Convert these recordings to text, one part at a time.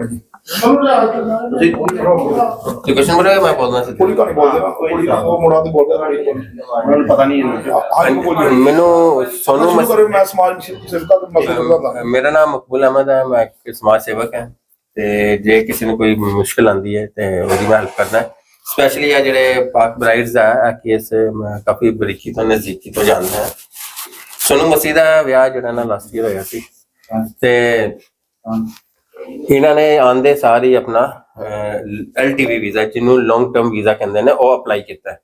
ਤੁਸੀਂ ਤੇ ਕੁਐਸਚਨ ਬੜਾ ਮੈਂ ਬੋਲਣਾ ਸੀ ਕੁੜੀ ਕਹਾਣੀ ਬੋਲਦੇ ਨਾ ਕੁੜੀ ਦਾ ਉਹ ਮੁੰਡਾ ਤੇ ਬੋਲਦਾ ਕੋਲ ਉਹਨਾਂ ਨੂੰ ਪਤਾ ਨਹੀਂ ਹੈ ਨੂੰ ਮੈਨੂੰ ਸੋਨੂ ਮੈਂ ਸਮਾਜ ਸੇਵਕਾ ਦਾ ਮਸਲਾ ਕਰਦਾ ਮੇਰਾ ਨਾਮ ਮਕਬੂਲ ਅਹਿਮਦ ਹੈ ਮੈਂ ਇੱਕ ਸਮਾਜ ਸੇਵਕ ਹਾਂ ਤੇ ਜੇ ਕਿਸੇ ਨੂੰ ਕੋਈ ਮੁਸ਼ਕਲ ਆਂਦੀ ਹੈ ਤੇ ਉਹਦੀ ਮੈਂ ਹੈਲਪ ਕਰਦਾ। ਸਪੈਸ਼ਲੀ ਆ ਜਿਹੜੇ ਪਾਕ ਬ੍ਰਾਈਡਸ ਆ ਆ ਕੇਸ ਮੈਂ ਕਾਫੀ ਬਰੀਕੀ ਤੋਂ ਨਜ਼ਦੀਕੀ ਤੋਂ ਜਾਣਦਾ ਹਾਂ। ਸੋਨੂ ਮਸੀਹ ਦਾ ਵਿਆਹ ਜਿਹੜਾ ਨਾ ਲਾਸਟ ਈਅਰ ਹੋਇਆ ਸੀ। ਤੇ ਇਹਨਾਂ ਨੇ ਆਂਦੇ ਸਾਰ ਆਪਣਾ ਐਲਟੀਵੀ ਵੀਜ਼ਾ ਜਿਹਨੂੰ ਲੌਂਗ ਟਰਮ ਵੀਜ਼ਾ ਕਹਿੰਦੇ ਨੇ, ਉਹ ਅਪਲਾਈ ਕੀਤਾ।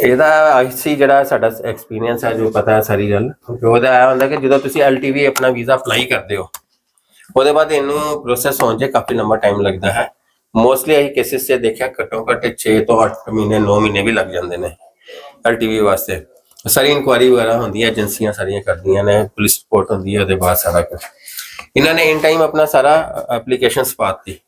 ਇਹਦਾ ਆਈਸੀ ਜਿਹੜਾ ਸਾਡਾ ਐਕਸਪੀਰੀਅੰਸ ਹੈ ਜੋ ਪਤਾ ਹੈ ਸਾਰੀ ਗੱਲ। ਉਹਦਾ ਇਹ ਹੁੰਦਾ ਕਿ ਜਦੋਂ ਤੁਸੀਂ ਐਲਟੀਵੀ ਆਪਣਾ ਵੀਜ਼ਾ ਅਪਲਾਈ ਕਰਦੇ ਹੋ, ਉਹਦੇ ਬਾਅਦ ਇਹਨੂੰ ਪ੍ਰੋਸੈਸ ਹੋਣ 'ਚ ਕਾਫੀ ਲੰਬਾ ਟਾਈਮ ਲੱਗਦਾ ਹੈ। ਮੋਸਟਲੀ ਅਸੀਂ ਕੇਸਿਸ 'ਚ ਦੇਖਿਆ, ਘੱਟੋ ਘੱਟ 6 ਤੋਂ 8 ਮਹੀਨੇ 9 ਮਹੀਨੇ ਵੀ ਲੱਗ ਜਾਂਦੇ ਨੇ ਐਲਟੀਵੀ ਵਾਸਤੇ। ਸਾਰੀ ਇਨਕੁਆਰੀ ਵਗੈਰਾ ਹੁੰਦੀ ਹੈ ਏਜੰਸੀਆਂ ਸਾਰੀਆਂ ਕਰਦੀਆਂ ਨੇ ਪੁਲਿਸ ਰਿਪੋਰਟ ਹੁੰਦੀ ਹੈ, ਉਹਦੇ ਬਾਅਦ ਸਾਰਾ ਕੁਝ ਇਹਨਾਂ ਨੇ ਇਨ ਟਾਈਮ ਆਪਣਾ ਸਾਰਾ ਐਪਲੀਕੇਸ਼ਨਸ ਪਾਤੀ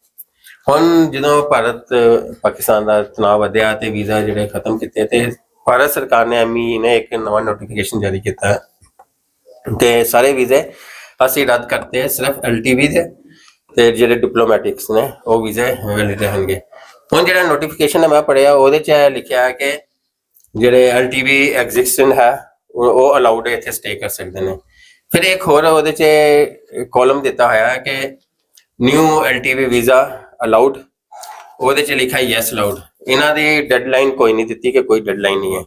ਹੁਣ ਜਦੋਂ ਭਾਰਤ ਪਾਕਿਸਤਾਨ ਦਾ ਤਣਾਅ ਵਧਿਆ ਤੇ ਵੀਜ਼ਾ ਜਿਹੜੇ ਖਤਮ ਕੀਤੇ ਤੇ ਭਾਰਤ ਸਰਕਾਰ ਨੇ ਐਮਈ ਨੇ ਇੱਕ ਨਵਾਂ ਨੋਟੀਫਿਕੇਸ਼ਨ ਜਾਰੀ ਕੀਤਾ ਹੈ ਸਾਰੇ ਵੀਜ਼ੇ ਅਸੀਂ ਰੱਦ ਕਰਤੇ ਹੈ ਸਿਰਫ ਐਲਟੀਵੀ ਦੇ ਤੇ ਜਿਹੜੇ ਡਿਪਲੋਮੈਟਿਕਸ ਨੇ ਉਹ ਵੀਜ਼ੇ ਵੈਲਿਡ ਰਹਿਣਗੇ ਹੁਣ ਜਿਹੜਾ ਨੋਟੀਫਿਕੇਸ਼ਨ ਮੈਂ ਪੜਿਆ ਉਹਦੇ ਚ ਲਿਖਿਆ ਹੈ ਕਿ ਜਿਹੜੇ ਐਲਟੀਵੀ ਐਗਜ਼ਿਸਟੈਂਟ ਹੈ ਉਹ ਉਹ ਅਲਾਉਡ ਇੱਥੇ ਸਟੇ ਕਰ ਸਕਦੇ ਨੇ ਫਿਰ ਇੱਕ ਹੋਰ ਉਹਦੇ ਚ ਕਾਲਮ ਦਿੱਤਾ ਹੋਇਆ ਹੈ ਕਿ ਨਿਊ ਐਲਟੀਵੀ ਵੀਜ਼ਾ ਅਲਾਉਡ ਉਹਦੇ ਚ ਲਿਖਿਆ ਯੈਸ ਅਲਾਉਡ ਇਹਨਾਂ ਦੀ ਡੈਡਲਾਈਨ ਕੋਈ ਨਹੀਂ ਦਿੱਤੀ ਕਿ ਕੋਈ ਡੈਡਲਾਈਨ ਨਹੀਂ ਹੈ।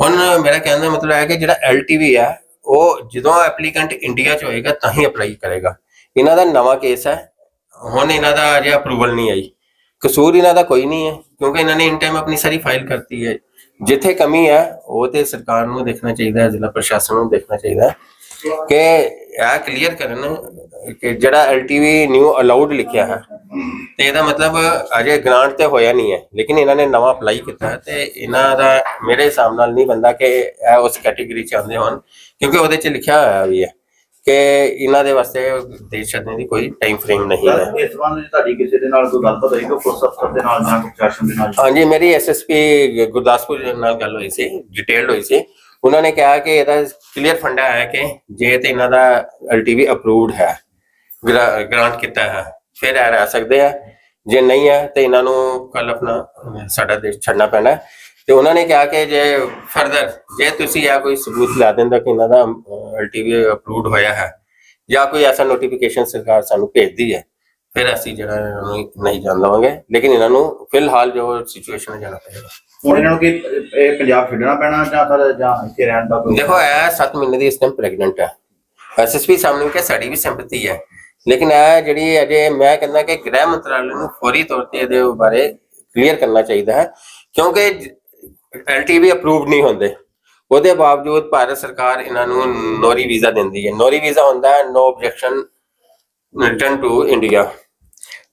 ਹੁਣ ਮੇਰਾ ਕਹਿਣ ਦਾ ਮਤਲਬ ਹੈ ਕਿ ਜਿਹੜਾ ਐਲਟੀਵੀ ਹੈ, ਉਹ ਜਦੋਂ ਐਪਲੀਕੈਂਟ ਇੰਡੀਆ ਚ ਹੋਏਗਾ ਤਾਂ ਹੀ ਅਪਲਾਈ ਕਰੇਗਾ। ਇਹਨਾਂ ਦਾ ਨਵਾਂ ਕੇਸ ਹੈ। ਹੁਣ ਇਹਨਾਂ ਦਾ ਅਜੇ ਅਪਰੂਵਲ ਨਹੀਂ ਆਈ। ਕਸੂਰ ਇਹਨਾਂ ਦਾ ਕੋਈ ਨਹੀਂ ਹੈ, ਕਿਉਂਕਿ ਇਹਨਾਂ ਨੇ ਇਨ ਟਾਈਮ ਆਪਣੀ ਸਾਰੀ ਫਾਈਲ ਕਰਤੀ ਹੈ। ਜਿੱਥੇ ਕਮੀ ਹੈ, ਉਹ ਤੇ ਸਰਕਾਰ ਨੂੰ ਦੇਖਣਾ ਚਾਹੀਦਾ ਹੈ, ਜ਼ਿਲ੍ਹਾ ਪ੍ਰਸ਼ਾਸਨ ਨੂੰ ਦੇਖਣਾ ਚਾਹੀਦਾ ਹੈ। ਕਿ ਇਹ ਕਲੀਅਰ ਕਰਨ ਕਿ ਜਿਹੜਾ ਐਲਟੀਵੀ ਨਿਊ ਅਲਾਉਡ ਲਿਖਿਆ ਹੈ ਤੇ ਇਹਦਾ ਮਤਲਬ ਅਜੇ ਗ੍ਰਾਂਟ ਤੇ ਹੋਇਆ ਨਹੀਂ ਹੈ ਲੇਕਿਨ ਇਹਨਾਂ ਨੇ ਨਵਾਂ ਅਪਲਾਈ ਕੀਤਾ ਹੈ ਤੇ ਇਹਨਾਂ ਦਾ ਮੇਰੇ ਹਿਸਾਬ ਨਾਲ ਨਹੀਂ ਬੰਦਾ ਕਿ ਇਹ ਉਸ ਕੈਟਾਗਰੀ ਚ ਆਉਂਦੇ ਹੋਣ ਕਿਉਂਕਿ ਉਹਦੇ ਚ ਲਿਖਿਆ ਹੋਇਆ ਵੀ ਹੈ ਕਿ ਇਹਨਾਂ ਦੇ ਵਾਸਤੇ ਦੇਸ਼ ਛੱਡਣ ਦੀ ਕੋਈ ਟਾਈਮ ਫਰੇਮ ਨਹੀਂ ਹੈ। ਇਸ ਸੰਬੰਧ ਵਿੱਚ ਤੁਹਾਡੀ ਕਿਸੇ ਦੇ ਨਾਲ ਕੋਈ ਗੱਲਬਾਤ ਹੋਈ ਕੋਈ ਪੁਲਿਸ ਅਫਸਰ ਦੇ ਨਾਲ ਜਾਂ ਕੋਈ ਪ੍ਰਸ਼ਾਸਨ ਦੇ ਨਾਲ? ਹਾਂਜੀ ਮੇਰੀ ਐਸਐਸਪੀ ਗੁਰਦਾਸਪੁਰ ਨਾਲ ਗੱਲ ਹੋਈ ਸੀ ਡਿਟੇਲਡ ਹੋਈ ਸੀ। ਉਹਨਾਂ ਨੇ ਕਿਹਾ ਕਿ ਇਹਦਾ ਕਲੀਅਰ ਫੰਡਾ ਹੈ ਕਿ ਜੇ ਤੇ ਇਹਨਾਂ ਦਾ ਐਲਟੀਵੀ ਅਪਰੂਵਡ ਹੈ ਗ੍ਰਾਂਟ ਕੀਤਾ ਹੈ, ਫਿਰ ਇਹ ਰਹਿ ਸਕਦੇ ਆ। ਜੇ ਨਹੀਂ ਹੈ, ਤੇ ਇਹਨਾਂ ਨੂੰ ਕੱਲ ਆਪਣਾ, ਸਾਡਾ ਦੇਸ਼ ਛੱਡਣਾ ਪੈਣਾ ਤੇ ਉਹਨਾਂ ਨੇ ਕਿਹਾ ਕਿ ਜੇ ਫਰਦਰ ਜੇ ਤੁਸੀਂ ਆ ਕੋਈ ਸਬੂਤ ਲਾ ਦਿੰਦਾ ਕਿ ਇਹਨਾਂ ਦਾ ਐਲਟੀਵੀ ਅਪਰੂਵਡ ਹੋਇਆ ਹੈ, ਜਾਂ ਕੋਈ ਐਸਾ ਨੋਟੀਫਿਕੇਸ਼ਨ ਸਰਕਾਰ ਸਾਨੂੰ ਭੇਜਦੀ ਹੈ ਫਿਰ ਅਸੀਂ ਜਿਹੜਾ ਇਹਨਾਂ ਨੂੰ ਨਹੀਂ ਜਾਣ ਦੇਵਾਂਗੇ। ਲੇਕਿਨ ਇਹਨਾਂ ਨੂੰ ਫਿਲਹਾਲ ਜੋ ਸਿਚੁਏਸ਼ਨ ਹੈ ਜਾਣਾ ਪਏਗਾ। ਹੁਣ ਇਹਨਾਂ ਨੂੰ ਕਿ ਇਹ ਪੰਜਾਬ ਛੱਡਣਾ ਪੈਣਾ ਜਾਂ ਫਿਰ ਜਾਂ ਇੱਥੇ ਰਹਿਣ ਦਾ ਕੋਈ ਦੇਖੋ ਇਹ 7 ਮਹੀਨੇ ਦੀ ਇਸ ਟਾਈਮ ਪ੍ਰੈਗਨੈਂਟ ਹੈ ਐਸਐਸਪੀ ਸਾਹਮਣੇ ਕਿ ਸਾਡੀ ਵੀ ਸਿੰਪਥੀ ਹੈ। ਲੇਕਿਨ ਇਹ ਜਿਹੜੀ ਅਜੇ ਮੈਂ ਕਹਿੰਦਾ ਕਿ ਗ੍ਰਹਿ ਮੰਤਰਾਲੇ ਨੂੰ ਫੌਰੀ ਤੌਰ ਤੇ ਇਹਦੇ ਬਾਰੇ ਕਲੀਅਰ ਕਰਨਾ ਚਾਹੀਦਾ ਹੈ। ਕਿਉਂਕਿ ਐਲਟੀਵੀ ਅਪਰੂਵਡ ਨਹੀਂ ਹੁੰਦੇ। ਉਹਦੇ ਬਾਵਜੂਦ ਭਾਰਤ ਸਰਕਾਰ ਇਹਨਾਂ ਨੂੰ ਨੋਰੀ ਵੀਜ਼ਾ ਦਿੰਦੀ ਹੈ। ਨੋਰੀ ਵੀਜ਼ਾ ਹੁੰਦਾ ਹੈ no objection return to India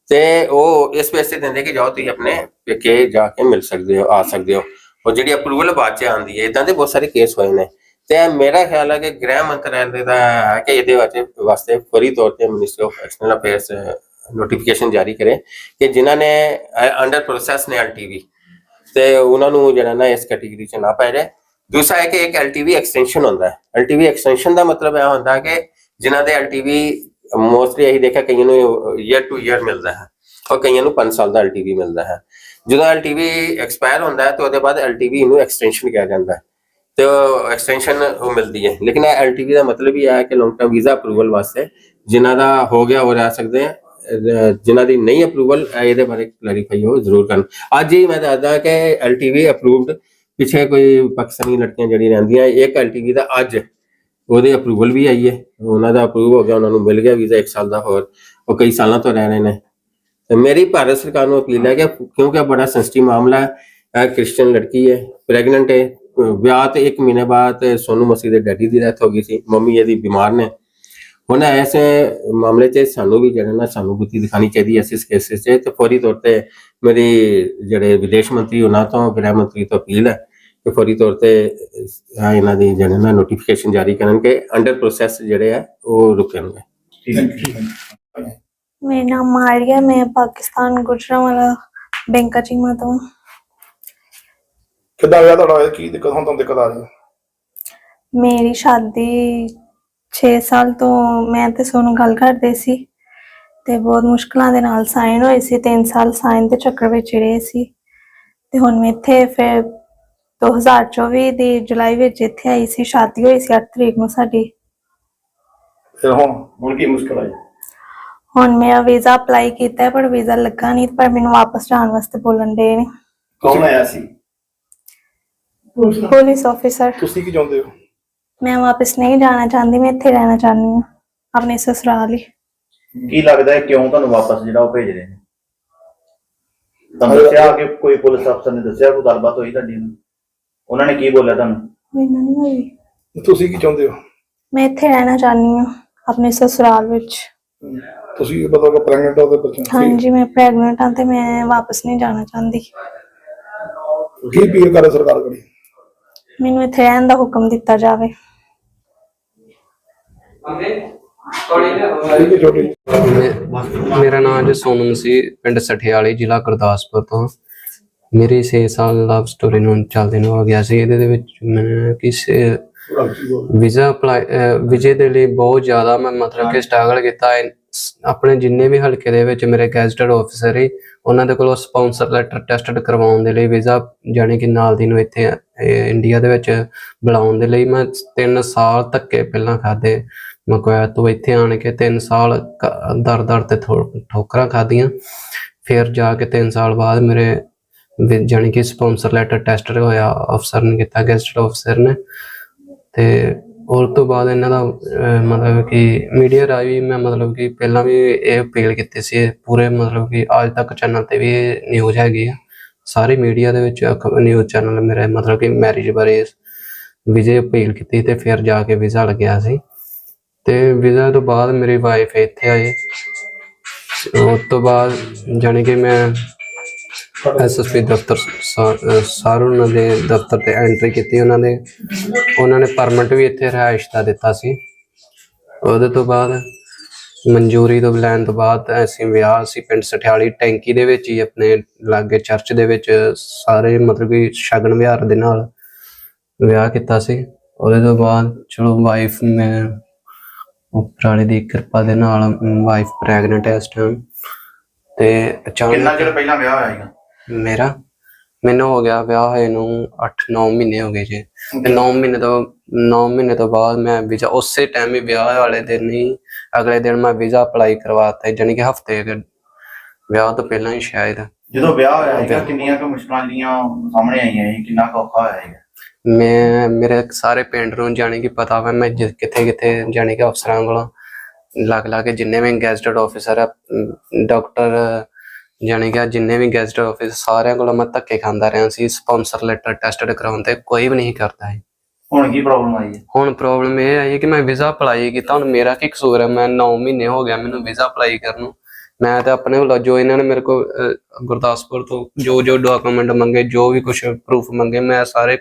ਤੇ ਉਹ ਇਸ ਪੈਸੇ ਦਿੰਦੇ ਕਿ ਜਾਓ ਤੁਸੀਂ ਆਪਣੇ ਪੇਕੇ ਜਾ ਕੇ ਮਿਲ ਸਕਦੇ ਹੋ, ਆ ਸਕਦੇ ਹੋ। ਉਹ ਜਿਹੜੀ ਅਪਰੂਵਲ ਬਾਅਦ ਚ ਆਉਂਦੀ ਹੈ ਇਦਾਂ ਦੇ ਬਹੁਤ ਸਾਰੇ ਕੇਸ ਹੋਏ ਨੇ। ਤੇ ਮੇਰਾ ਖਿਆਲ ਹੈ ਕਿ ਗ੍ਰਹਿ ਮੰਤਰਾਲੇ ਦਾ ਹੈ ਕਿ ਇਹਦੇ ਵਾਸਤੇ ਵਾਸਤੇ ਫੌਰੀ ਤੌਰ ਤੇ minister of external affairs notification ਜਾਰੀ ਕਰੇ ਕਿ ਜਿਨ੍ਹਾਂ ਨੇ ਅੰਡਰ ਪ੍ਰੋਸੈਸ ਨੇ ਐਲਟੀਵੀ ਤੇ ਉਹਨਾਂ ਨੂੰ ਜਿਹੜਾ ਨਾ ਇਸ ਕੈਟਾਗਰੀ ਚ ਨਾ ਪੈ ਜਾਏ। ਦੂਸਰਾ ਹੈ ਕਿ ਇੱਕ ਐਲਟੀਵੀ ਐਕਸਟੈਂਸ਼ਨ ਹੁੰਦਾ ਹੈ। ਐਲਟੀਵੀ ਐਕਸਟੈਂਸ਼ਨ ਦਾ ਮਤਲਬ ਇਹ ਹੁੰਦਾ ਕਿ ਜਿਨ੍ਹਾਂ ਦੇ ਐਲਟੀਵੀ ਮੋਸਟਲੀ ਅਸੀਂ ਦੇਖਿਆ ਕਈਆਂ ਨੂੰ ਈਅਰ ਟੂ ਈਅਰ ਮਿਲਦਾ ਹੈ ਔਰ ਕਈਆਂ ਨੂੰ 5 ਸਾਲ ਦਾ ਐਲਟੀਵੀ ਮਿਲਦਾ ਹੈ। ਜਦੋਂ ਐਲਟੀਵੀ ਐਕਸਪਾਇਰ ਹੁੰਦਾ ਹੈ ਤਾਂ ਉਹਦੇ ਬਾਅਦ ਐਲਟੀਵੀ ਨੂੰ ਐਕਸਟੈਂਸ਼ਨ ਕਿਹਾ ਜਾਂਦਾ ਹੈ। ਤੇ ਐਕਸਟੈਂਸ਼ਨ ਉਹ ਮਿਲਦੀ ਹੈ। ਲੇਕਿਨ ਇਹ ਐਲਟੀਵੀ ਦਾ ਮਤਲਬ ਇਹ ਹੈ ਕਿ ਲੌਂਗ ਟਰਮ ਵੀਜ਼ਾ ਅਪਰੂਵਲ ਵਾਸਤੇ ਜਿਨ੍ਹਾਂ ਦਾ ਹੋ ਗਿਆ ਉਹ ਰਹਿ ਸਕਦੇ ਆ ਅਹ ਜਿਨ੍ਹਾਂ ਦੀ ਨਹੀਂ ਅਪਰੂਵਲ ਇਹਦੇ ਬਾਰੇ ਕਲੈਰੀਫਾਈ ਹੋ ਜ਼ਰੂਰ ਕਰਨ। ਅੱਜ ਹੀ ਮੈਂ ਦੱਸਦਾ ਕਿ ਐਲਟੀਵੀ ਅਪਰੂਵਡ ਪਿੱਛੇ ਕੋਈ ਪਾਕਿਸਤਾਨੀ ਲੜਕੀਆਂ ਜਿਹੜੀ ਰਹਿੰਦੀਆਂ, ਇੱਕ ਐਲਟੀਵੀ ਦਾ ਅੱਜ ਉਹਦੇ ਅਪਰੂਵਲ ਵੀ ਆਈ ਹੈ। ਉਹਨਾਂ ਦਾ ਅਪਰੂਵ ਹੋ ਗਿਆ, ਉਹਨਾਂ ਨੂੰ ਮਿਲ ਗਿਆ ਵੀਜ਼ਾ 1 ਸਾਲ ਦਾ ਹੋਰ। ਉਹ ਕਈ ਸਾਲਾਂ ਤੋਂ ਰਹਿ ਰਹੇ ਨੇ। ਤੇ ਮੇਰੀ ਭਾਰਤ ਸਰਕਾਰ ਨੂੰ ਅਪੀਲ ਹੈ ਕਿ ਕਿਉਂਕਿ ਬੜਾ ਸੈਂਸਿਟਿਵ ਮਾਮਲਾ ਹੈ, ਇਹ ਕ੍ਰਿਸਚੀਅਨ ਲੜਕੀ ਹੈ ਪ੍ਰੈਗਨੈਂਟ ਹੈ, ਵਿਆਹ ਤੇ 1 ਮਹੀਨੇ ਬਾਅਦ ਸੋਨੂ ਮਸੀਹ ਦੇ ਡੈਡੀ ਦੀ ਡੈਥ ਹੋ ਗਈ ਸੀ, ਮੰਮੀ ਇਹਦੀ ਬਿਮਾਰ ਨੇ। ਹੁਣ ਐਸੇ ਮਾਮਲੇ 'ਚ ਸਾਨੂੰ ਵੀ ਜਿਹੜਾ ਨਾ ਸਾਨੂੰ ਬੁੱਧੀ ਦਿਖਾਣੀ ਚਾਹੀਦੀ ਹੈ ਇਸ ਕੇਸਿਸ 'ਚ। ਤੇ ਫੌਰੀ ਤੌਰ ਤੇ ਮੇਰੀ ਜਿਹੜੇ ਵਿਦੇਸ਼ ਮੰਤਰੀ, ਉਹਨਾਂ ਤੋਂ ਗ੍ਰਹਿ ਮੰਤਰੀ ਤੋਂ ਅਪੀਲ ਹੈ ਕਿ ਫੌਰੀ ਤੌਰ ਤੇ ਆ ਇਹਨਾਂ ਦੀ ਜਿਹੜੇ ਨਾ ਨੋਟੀਫਿਕੇਸ਼ਨ ਜਾਰੀ ਕਰਨ ਕਿ ਅੰਡਰ ਪ੍ਰੋਸੈਸ ਜਿਹੜੇ ਆ ਉਹ ਰੁਕਣਗੇ ਮੇਰਾ ਨਾਮ ਮਾਰੀਆ ਮੈਂ ਪਾਕਿਸਤਾਨ ਗੁਜਰਾਵਾਲਾ ਬੈਂਕਾ ਚੀਮਾ ਤੋਂ। ਕਿੱਦਾਂ ਹੋਇਆ ਤੁਹਾਡਾ ਹੋਇਆ ਕੀ ਦਿੱਕਤ ਹੁਣ ਦਿੱਕਤ ਆ ਰਹੀ ਹੈ? ਮੇਰੀ ਸ਼ਾਦੀ 6 ਸਾਲ ਤੋਂ ਮੈਂ ਤੇ ਸੋਨੂੰ ਗੱਲ ਕਰਦੇ ਸੀ ਤੇ ਬਹੁਤ ਮੁਸ਼ਕਲਾਂ ਦੇ ਨਾਲ ਸਾਈਨ ਹੋਏ ਸੀ 3 ਸਾਲ ਸਾਈਨ ਦੇ ਚੱਕਰ ਵਿੱਚ ਰਹੇ ਸੀ। ਤੇ ਹੁਣ ਮੈਂ ਇੱਥੇ ਫਿਰ 2024 ਦੀ ਜੁਲਾਈ ਵਿੱਚ ਇੱਥੇ ਆਈ ਸੀ ਸ਼ਾਦੀ ਹੋਈ ਸੀ 8 ਤਰੀਕ ਨੂੰ ਸਾਡੀ। ਫਿਰ ਹੁਣ ਹੁਣ ਕੀ ਮੁਸ਼ਕਲ ਆਈ ਹੁਣ ਮੇਰਾ ਵੀਜ਼ਾ ਅਪਲਾਈ ਕੀਤਾ ਹੈ, ਪਰ ਵੀਜ਼ਾ ਲੱਗਾ ਨਹੀਂ ਪਰ ਮੈਨੂੰ ਵਾਪਸ ਜਾਣ ਵਾਸਤੇ ਬੋਲਣ ਦੇ ਨੇ। ਕੌਣ ਆਇਆ ਸੀ? Police officer. ਤੁਸੀਂ ਕੀ ਚਾਹੁੰਦੇ ਹੋ? ਮੈਂ ਵਾਪਸ ਨਹੀਂ ਜਾਣਾ ਚਾਹੁੰਦੀ ਮੈਂ ਇੱਥੇ ਰਹਿਣਾ ਚਾਹੁੰਦੀ ਹਾਂ ਆਪਣੇ ਸਸੁਰਾਲ ਹੀ। ਕੀ ਲੱਗਦਾ ਹੈ ਕਿਉਂ ਤੁਹਾਨੂੰ ਵਾਪਸ ਜਿਹੜਾ ਉਹ ਭੇਜ ਰਹੇ ਨੇ? ਤੁਹਾਨੂੰ ਦੱਸਿਆ ਕਿ ਕੋਈ ਪੁਲਿਸ ਅਫਸਰ ਨੇ ਦੱਸਿਆ ਕੋਈ ਗੱਲਬਾਤ ਹੋਈ ਤੁਹਾਡੀ? ਨਾਲ ਉਹਨਾਂ ਨੇ ਕੀ ਬੋਲਿਆ ਤੁਹਾਨੂੰ? ਮੈਨੂੰ ਨਹੀਂ ਹੋਈ ਤੁਸੀਂ ਕੀ ਚਾਹੁੰਦੇ ਹੋ? ਮੈਂ ਇੱਥੇ ਰਹਿਣਾ ਚਾਹੁੰਦੀ ਹਾਂ ਆਪਣੇ ਸਸੁਰਾਲ ਵਿੱਚ। ਤੁਸੀਂ ਪਤਾ ਕਿ ਪ੍ਰੈਗਨੈਂਟ ਹੋ ਤੇ ਬੱਚੇ ਹਾਂਜੀ ਮੈਂ ਪ੍ਰੈਗਨੈਂਟ ਹਾਂ ਤੇ ਮੈਂ ਵਾਪਸ ਨਹੀਂ ਜਾਣਾ ਚਾਹੁੰਦੀ। ਕੀ ਅਪੀਲ ਕਰੇ ਸਰਕਾਰ ਕੋਲ? ਮੈਨੂੰ ਇੱਥੇ ਰਹਿਣ ਦਾ ਹੁਕਮ ਦਿੱਤਾ ਜਾਵੇ। ਮੇ- ਮੇਰਾ ਨਾਮ ਜੀ ਸੋਨਮ ਸੀ ਪਿੰਡ ਸਠਿਆਲੀ ਜ਼ਿਲ੍ਹਾ ਗੁਰਦਾਸਪੁਰ ਤੋਂ। ਮੇਰੀ 6 ਸਾਲ ਲਵ ਸਟੋਰੀ ਨੂੰ ਚੱਲਦੇ ਨੂੰ ਹੋ ਗਿਆ ਸੀ। ਇਹਦੇ ਦੇ ਵਿੱਚ ਮੈਂ ਕਿਸੇ ਵੀਜ਼ਾ ਅਪਲਾਈ ਵਿਜੇ ਦੇ ਲਈ ਬਹੁਤ ਜ਼ਿਆਦਾ ਮੈਂ ਮਤਲਬ ਕਿ ਸਟਰਗਲ ਕੀਤਾ। ਆਪਣੇ ਜਿੰਨੇ ਵੀ ਹਲਕੇ ਦੇ ਵਿੱਚ ਮੇਰੇ ਗੈਜ਼ਟਡ ਆਫੀਸਰ ਹੀ ਉਹਨਾਂ ਦੇ ਕੋਲੋਂ ਸਪਾਂਸਰ ਲੈਟਰ ਟੈਸਟਡ ਕਰਵਾਉਣ ਦੇ ਲਈ ਵੀਜ਼ਾ, ਜਾਣੀ ਕਿ ਨਾਲ ਦੀ ਨੂੰ ਇੱਥੇ ਇੰਡੀਆ ਦੇ ਵਿੱਚ ਬੁਲਾਉਣ ਦੇ ਲਈ ਮੈਂ 3 ਸਾਲ ਧੱਕੇ ਪਹਿਲਾਂ ਖਾਦੇ ਮੈਂ ਕਿਹਾ, ਤੂੰ ਇੱਥੇ ਆਣ ਕੇ 3 ਸਾਲ ਦਰ ਦਰ ਤੇ ਠੋ- ਠੋਕਰਾਂ ਖਾਧੀਆਂ। ਫਿਰ ਜਾ ਕੇ 3 ਸਾਲ ਬਾਅਦ ਮੇਰੇ ਵੀ ਜਾਣੀ ਕਿ ਸਪਾਂਸਰ ਲੈਟਰ ਟੈਸਟਡ ਹੋਇਆ ਅਫਸਰ ਨੇ ਕੀਤਾ ਗੈਸਟ ਅਫਸਰ ਨੇ। ਤੇ ਉਸ ਤੋਂ ਬਾਅਦ ਇਹਨਾਂ ਦਾ ਮਤਲਬ ਕਿ ਮੀਡੀਆ ਰਾਹੀਂ ਵੀ ਮੈਂ ਮਤਲਬ ਕਿ ਪਹਿਲਾਂ ਵੀ ਇਹ ਅਪੀਲ ਕੀਤੀ ਸੀ। ਪੂਰੇ ਮਤਲਬ ਕਿ ਅੱਜ ਤੱਕ ਚੈਨਲ ਤੇ ਵੀ ਇਹ ਨਿਊਜ਼ ਹੈਗੀ ਆ। ਸਾਰੇ ਮੀਡੀਆ ਦੇ ਵਿੱਚ ਨਿਊਜ਼ ਚੈਨਲ ਮੇਰੇ ਮਤਲਬ ਕਿ ਮੈਰਿਜ ਬਾਰੇ ਵਿਜੇ ਅਪੀਲ ਕੀਤੀ ਤੇ ਫਿਰ ਜਾ ਕੇ ਵੀਜ਼ਾ ਲੱਗਿਆ ਸੀ। ਤੇ ਵੀਜ਼ਾ ਤੋਂ ਬਾਅਦ ਮੇਰੀ ਵਾਈਫ ਇੱਥੇ ਆਈ ਉਸ ਤੋਂ ਬਾਅਦ ਜਾਣੀ ਕਿ ਮੈਂ ਐਸਐਸਪੀ ਦਫ਼ਤਰ ਸਾ- ਸਾਰੂ ਉਹਨਾਂ ਦੇ ਦਫ਼ਤਰ ਤੇ ਐਂਟਰੀ ਕੀਤੀ ਉਹਨਾਂ ਦੇ ਉਹਨਾਂ ਨੇ ਪਰਮਿਟ ਵੀ ਇੱਥੇ ਰਿਹਾਇਸ਼ ਦਾ ਦਿੱਤਾ ਸੀ। ਉਹਦੇ ਤੋਂ ਬਾਅਦ ਮਨਜ਼ੂਰੀ ਤੋਂ ਲੈਣ ਤੋਂ ਬਾਅਦ ਅਸੀਂ ਵਿਆਹ ਅਸੀਂ ਪਿੰਡ ਸਠਿਆਲੀ ਟੈਂਕੀ ਦੇ ਵਿੱਚ ਹੀ ਆਪਣੇ ਲਾਗੇ ਚਰਚ ਦੇ ਵਿੱਚ ਸਾਰੇ ਮਤਲਬ ਕਿ ਸ਼ਗਨ ਵਿਹਾਰ ਦੇ ਨਾਲ ਵਿਆਹ ਕੀਤਾ ਸੀ। ਉਹਦੇ ਤੋਂ ਬਾਅਦ ਚਲੋ ਵਾਈਫ ਮੈਂ ਉਪਰਾਲੇ ਦੀ ਕਿਰਪਾ ਦੇ ਨਾਲ ਵਾਈਫ ਪ੍ਰੈਗਨੈਂਟ ਹੈ ਇਸ ਟਾਈਮ ਤੇ ਕਿੰਨਾ ਅਚਾਨਕ ਚਿਰ ਪਹਿਲਾਂ ਵਿਆਹ ਹੋਇਆ ਸੀਗਾ? ਮੇਰਾ? ਮੈਨੂੰ ਹੋ ਗਿਆ ਵਿਆਹ ਹੋਏ ਨੂੰ 8-9 ਮਹੀਨੇ ਹੋ ਗਏ ਜੀ। ਤੇ 9 ਮਹੀਨੇ ਤੋਂ 9 ਮਹੀਨੇ ਤੋਂ ਬਾਅਦ ਮੈਂ ਵੀਜ਼ਾ ਉਸੇ ਟਾਈਮ ਹੀ ਵਿਆਹ ਵਾਲੇ ਦਿਨ ਹੀ ਅਗਲੇ ਦਿਨ ਮੈਂ ਵੀਜ਼ਾ ਅਪਲਾਈ ਕਰਵਾਤਾ ਜਾਨੀ ਕਿ ਹਫ਼ਤੇ ਵਿਆਹ ਤੋਂ ਪਹਿਲਾਂ ਹੀ ਸ਼ਾਇਦ। ਜਦੋਂ ਵਿਆਹ ਹੋਇਆ ਸੀਗਾ ਕਿੰਨੀਆਂ ਕੁ ਮੁਸ਼ਕਲਾਂ ਜਿਹੜੀਆਂ ਸਾਹਮਣੇ ਆਈਆਂ ਸੀ ਕਿੰਨਾ ਕੁ ਔਖਾ ਹੋਇਆ ਸੀਗਾ? ਮੈਂ ਮੇਰੇ ਸਾਰੇ ਪਿੰਡ ਨੂੰ ਜਾਣੀ ਕਿ ਪਤਾ ਵਾ ਮੈਂ ਕਿੱਥੇ ਕਿੱਥੇ ਜਾਣੀ ਕਿ ਅਫਸਰਾਂ ਕੋਲੋਂ ਲੱਗ ਲਾ ਕੇ ਜਿੰਨੇ ਵੀ ਗੈਜ਼ਟਡ ਆਫੀਸਰ ਆ ਡਾਕਟਰ ਜਾਣੀ ਕਿ ਜਿੰਨੇ ਵੀ ਗੈਜ਼ਟਡ ਆਫਿਸ ਸਾਰਿਆਂ ਕੋਲੋਂ ਮੈਂ ਧੱਕੇ ਖਾਂਦਾ ਰਿਹਾ ਸੀ ਸਪਾਂਸਰ ਲੈਟਰ ਟੈਸਟਡ ਕਰਾਉਣ ਤੇ ਕੋਈ ਵੀ ਨਹੀਂ ਕਰਦਾ ਹੈ ਹੁਣ ਕੀ ਪ੍ਰੋਬਲਮ ਆਈ ਹੈ? ਹੁਣ ਪ੍ਰੋਬਲਮ ਇਹ ਆਈ ਕਿ ਮੈਂ ਵੀਜ਼ਾ ਅਪਲਾਈ ਕੀਤਾ ਹੁਣ ਮੇਰਾ ਕੀ ਕਸੂਰ ਹੈ? ਮੈਂ 9 ਮਹੀਨੇ ਹੋ ਗਿਆ ਮੈਨੂੰ ਵੀਜ਼ਾ ਅਪਲਾਈ ਕਰਨ ਨੂੰ। ਮੈਂ ਤਾਂ ਆਪਣੇ ਵੱਲੋਂ ਜੋ ਇਹਨਾਂ ਨੇ ਮੇਰੇ ਕੋਲ ਅਹ, ਗੁਰਦਾਸਪੁਰ ਤੋਂ ਜੋ ਜੋ ਡਾਕੂਮੈਂਟ ਮੰਗੇ ਜੋ ਵੀ ਕੁਝ ਪ੍ਰੂਫ ਮੰਗੇ ਮੈਂ ਸਾਰੇ